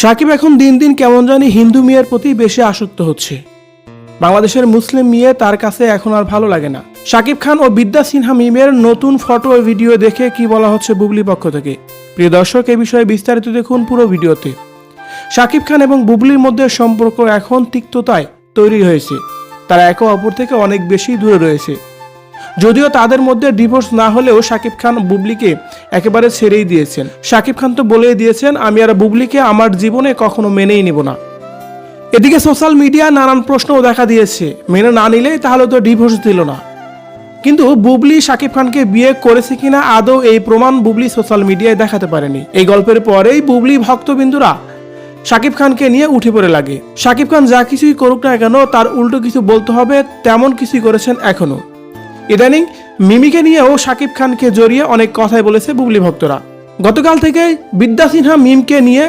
সাকিব এখন দিন দিন কেমন জানি হিন্দু মেয়ের প্রতি বেশি আসক্ত হচ্ছে। বাংলাদেশের মুসলিম মেয়ে তার কাছে এখন আর ভালো লাগে না। সাকিব খান ও বিদ্যা সিনহা মিমের নতুন ফটো ও ভিডিও দেখে কি বলা হচ্ছে বুবলি পক্ষ থেকে। প্রিয় দর্শক, এ বিষয়ে বিস্তারিত দেখুন পুরো ভিডিওতে। সাকিব খান এবং বুবলির মধ্যে সম্পর্ক এখন তিক্ততায় তৈরি হয়েছে। তারা একে অপর থেকে অনেক বেশি দূরে রয়েছে। যদিও তাদের মধ্যে ডিভোর্স না হলেও শাকিব খান বুবলিকে একেবারে ছেড়েই দিয়েছেন। শাকিব খান তো বলেই দিয়েছেন, আমি আর বুবলিকে আমার জীবনে কখনো মেনেই নিব না। এদিকে সোশ্যাল মিডিয়া নানান প্রশ্নও দেখা দিয়েছে। মেনে না নিলেই তাহলে তো ডিভোর্স দিল না। কিন্তু বুবলি শাকিব খানকে বিয়ে করেছে কিনা আদৌ এই প্রমাণ বুবলি সোশ্যাল মিডিয়ায় দেখাতে পারেনি। এই গল্পের পরেই বুবলি ভক্তবিন্দুরা শাকিব খানকে নিয়ে উঠে পড়ে লাগে। শাকিব খান যা কিছুই করুক না কেন, তার উল্টো কিছু বলতে হবে, তেমন কিছুই করেছেন এখনও। ইদানিং মিমিকে নিয়েও শাকিব খানকে জড়িয়ে অনেক কথাই বলেছে বুবলি ভক্তরা। গতকাল থেকে বিদ্যা সিনহা মিমকে নিয়ে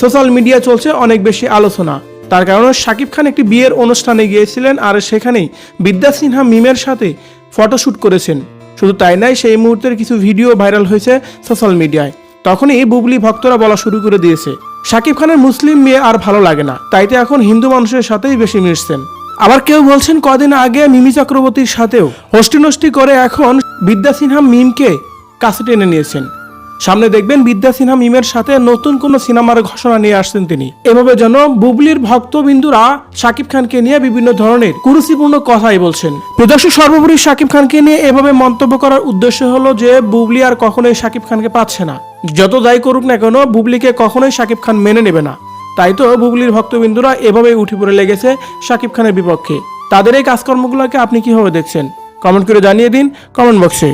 সোশ্যাল মিডিয়া চলছে অনেক বেশি আলোচনা। তার কারণে শাকিব খান একটি বিয়ের অনুষ্ঠানে গিয়েছিলেন আর সেখানেই বিদ্যা সিনহা মিমের সাথে ফটোশ্যুট করেছেন। শুধু তাই নয়, সেই মুহূর্তের কিছু ভিডিও ভাইরাল হয়েছে সোশ্যাল মিডিয়ায়। তখনই বুবলি ভক্তরা বলা শুরু করে দিয়েছে শাকিব খানের মুসলিম মেয়ে আর ভালো লাগে না, তাইতে এখন হিন্দু মানুষের সাথেই বেশি মিশছেন। আবার কেউ বলছেন কদিন আগে মিমি চক্রবর্তীর সাথেও হোস্টি নষ্টি করে এখন বিদ্যা সিনহা মিমকে কাছে টেনে নিয়েছেন। সামনে দেখবেন বিদ্যা সিনহা মিমের সাথে নতুন কোন সিনেমার ঘোষণা নিয়ে আসছেন তিনি। এভাবে যেন বুবলির ভক্তবিন্দুরা শাকিব খানকে নিয়ে বিভিন্ন ধরনের কুরুচিপূর্ণ কথাই বলছেন। প্রদর্শক সর্বোপরি শাকিব খানকে নিয়ে এভাবে মন্তব্য করার উদ্দেশ্য হলো যে, বুবলি আর কখনোই শাকিব খানকে পাচ্ছে না। যত দায়ী করুক না কেন, বুবলিকে কখনোই শাকিব খান মেনে নেবে না। তাই তো হুগলির ভক্তবিন্দুরা এভাবেই উঠে পড়ে লেগেছে শাকিব খানের বিপক্ষে। তাদের এই কাজকর্মগুলোকে আপনি কীভাবে দেখছেন? কমেন্ট করে জানিয়ে দিন কমেন্ট বক্সে।